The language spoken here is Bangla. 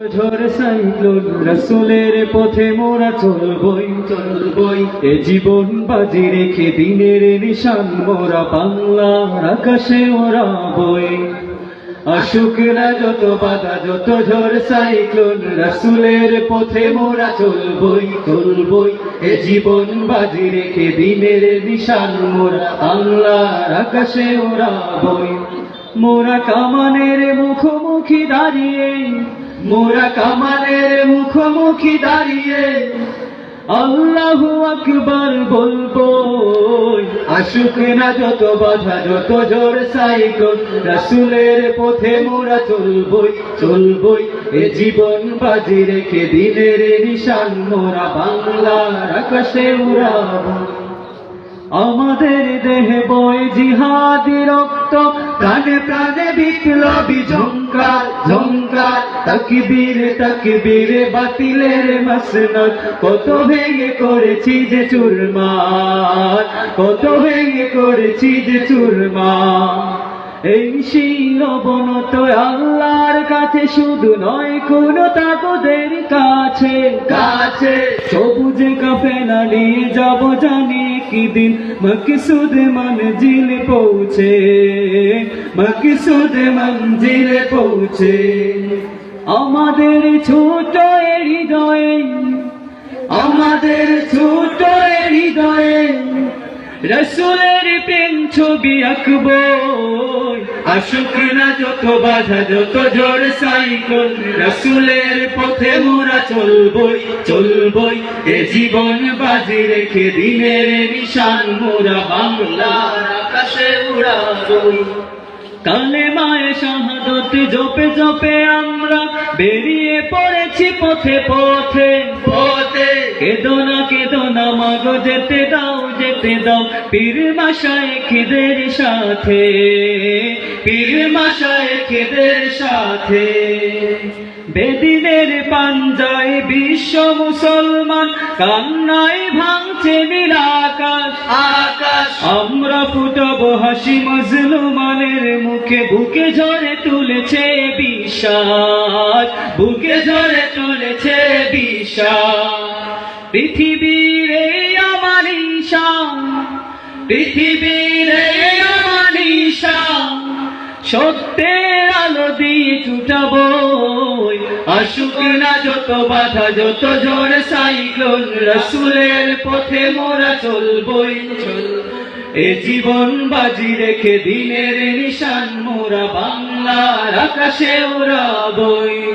ঝড় সাইক্লোন রসুলের পথে মোরা চলবই চলবই। এ জীবন বাজি রেখে দিনের নিশান মোরা বাংলার আকাশে ওরা বই আসুক না যত বাধা, যত ঝড় সাইক্লোন, রসুলের পথে মোরা চলবই চলবই। এ জীবন বাজি রেখে দিনের নিশান মোরা বাংলার আকাশে ওরা বই মোরা কামানের মুখোমুখি দাঁড়িয়ে মোরা কামানের মুখোমুখি দাঁড়িয়ে আল্লাহ আকবার বলব, আসুক না যত বাধা, যত জোর সাইকল রাসুলের পথে মোরা চলবই চলবই। এ জীবন বাজি রেখে দিনের নিশান, মোরা বাংলার আকাশে উড়াবো। আমাদের দেহে বয় জিহাদি রক্ত প্রাণে প্রাণে বিপ্লবী ঝঙ্কার ঝঙ্কার। তাকবীর তাকবীর বাতিলের মাসনাদ। কত ভেঙে করেছি যে চুরমার কত ভেঙে করেছি যে চুরমার। এই শিলবনত আল্লাহর কাছে শুধু নয় কোন তাগদের কাছে। কাছে। সবুজে কাফেলা নিয়ে যাব জানি কি দিন মকসুদ মঞ্জিল পৌঁছে মকসুদ মঞ্জিল পৌঁছে। আমাদের ছোট হৃদয়ে আমাদের ছোট হৃদয়ে রসুলের প্রেম ছবি আঁকব আশুক না যত বাধা, যত জোর সাইকেল রসুলের পথে মোরা চলবই চলবই। এ জীবন বাজে রেখে দিনের নিশান, মোরা বাংলার আকাশে উড়াবই। কালে মায়ে শাহাদত জপে জপে আমরা বেরিয়ে পড়েছি পথে পথে। পথে। কেদো না কেদো না মাগো যেতে দাও যেতে দাও পীর মাসায় খেদের সাথে। পীর মাসায় খেদের সাথে। বেদিনের পাঞ্জায় বিশ্ব মুসলমান কান্নায় ভাঙছে নীল আকাশ। আকাশ। ফুটবো হাসি মজলুমানের মুখে বুকে ঝরে তুলেছে বিশ্বাস বুকে ঝরে তুলেছে বিশ্বাস পৃথিবীর আমার ঈশান, পৃথিবীর আমার ঈশান, সত্যের আলো দিয়ে ছুটাবো আসুক না যত বাধা, যত ঝড়, সাইক্লোন, রসুলের পথে মোরা চলবই। চল এ জীবন বাজি রেখে দিনের নিশান মোরা বাংলার আকাশে ওরা বই।